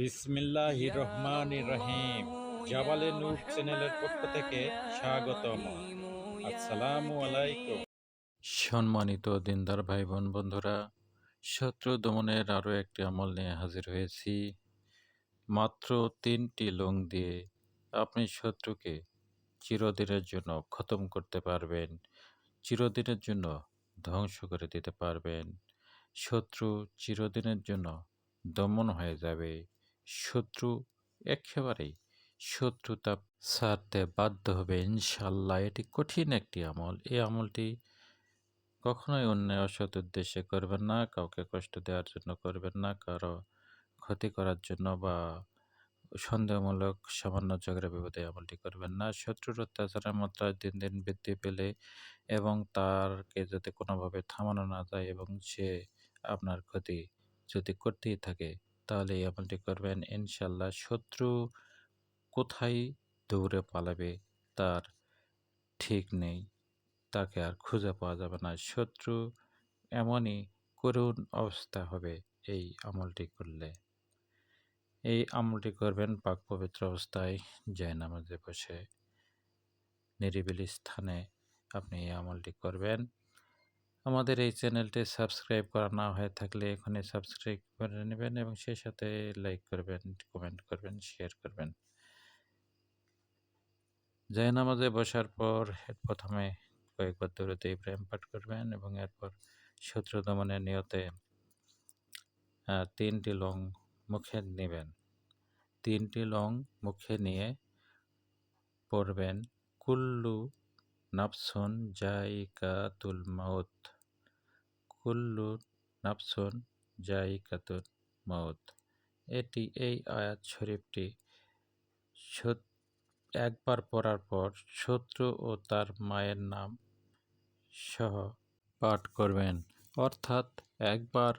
বিসমিল্লাহ রহমান রহিম। জাবালে নূর চ্যানেলের পক্ষ থেকে স্বাগতম। আসসালামু আলাইকুম। সম্মানিত দিনদার ভাই বোন বন্ধুরা শত্রু দমনের আরও একটি আমল নিয়ে হাজির হয়েছি। মাত্র তিনটি লং দিয়ে আপনি শত্রুকে চিরদিনের জন্য খতম করতে পারবেন চিরদিনের জন্য ধ্বংস করে দিতে পারবেন। শত্রু চিরদিনের জন্য দমন হয়ে যাবে। শত্রু একেবারেই শত্রুতা ছাড়তে বাধ্য হবে ইনশাল্লাহ এটি কঠিন একটি আমল। এই আমলটি কখনোই অন্যায় অসৎ উদ্দেশ্যে করবেন না, কাউকে কষ্ট দেওয়ার জন্য করবেন না, কারও ক্ষতি করার জন্য বা সন্দেহমূলক সামান্য ঝগড়া বিপদে আমলটি করবেন না। শত্রুর অত্যাচারের মাত্রা দিন দিন বৃদ্ধি পেলে এবং তারকে যদি কোনোভাবে থামানো না যায় এবং সে আপনার ক্ষতি যদি করতেই থাকে তাহলে এই আমলটি করবেন, ইনশাল্লাহ শত্রু কোথায় দৌড়ে পালাবে তার ঠিক নেই। তাকে আর খুঁজে পাওয়া যাবে না। শত্রু এমনই করুণ অবস্থা হবে এই আমলটি করলে। এই আমলটি করবেন পাক পবিত্র অবস্থায় নামাজে বসে নিরিবিলি স্থানে আপনি এই আমলটি করবেন। আমাদের এই চ্যানেলটি সাবস্ক্রাইব করা না হয়ে থাকলে এখনই সাবস্ক্রাইব করে নেবেন এবং সেই সাথে লাইক করবেন, কমেন্ট করবেন, শেয়ার করবেন। জয় নামাজে বসার পর প্রথমে কয়েকবার দৌড়তে ইব্রাহিম পাঠ করবেন এবং এরপর শত্রু দমনের নিয়তে তিনটি লং মুখে নেবেন। তিনটি লং মুখে নিয়ে পড়বেন, কুল্লু নাফসুন জাইকাতুল মাউত। কুল্লু নাফসুন জাইকাতুল মাউত। এটি এই আয়াত শরীফটি একবার পড়ার পর শত্রু ও তার মায়ের নাম সহ পাঠ করবেন। অর্থাৎ একবার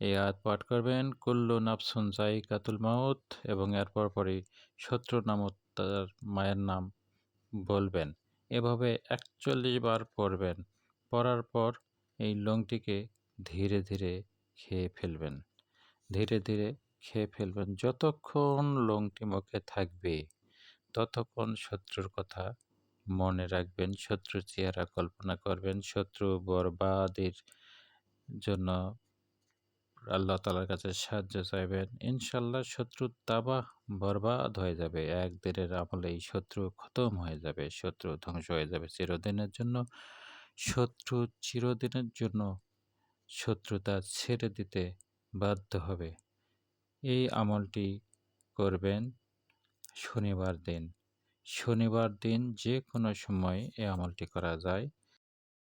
এই আয়াত পাঠ করবেন, কুল্লু নাফসুন জাইকাতুল মাউত এবং এরপর পরই শত্রু নামত তার মায়ের নাম বলবেন। এভাবে একচল্লিশ বার পড়বেন। পড়ার পর এই লংটিকে ধীরে ধীরে খেয়ে ফেলবেন। ধীরে ধীরে খেয়ে ফেলবেন। যতক্ষণ লংটি মুখে থাকবে, ততক্ষণ শত্রুর কথা মনে রাখবেন। শত্রুর চেহারা কল্পনা করবেন। শত্রু বরবাদের জন্য আল্লাহ তালার কাছে সাহায্য চাইবেন। ইনশাল্লাহ শত্রু তাবাহ বরবাদ হয়ে যাবে। এক দিনের আমলে এই শত্রু খতম হয়ে যাবে। শত্রু ধ্বংস হয়ে যাবে চিরদিনের জন্য। শত্রু চিরদিনের জন্য শত্রুতা ছেড়ে দিতে বাধ্য হবে। এই আমলটি করবেন শনিবার দিন। শনিবার দিন যে কোনো সময় এই আমলটি করা যায়।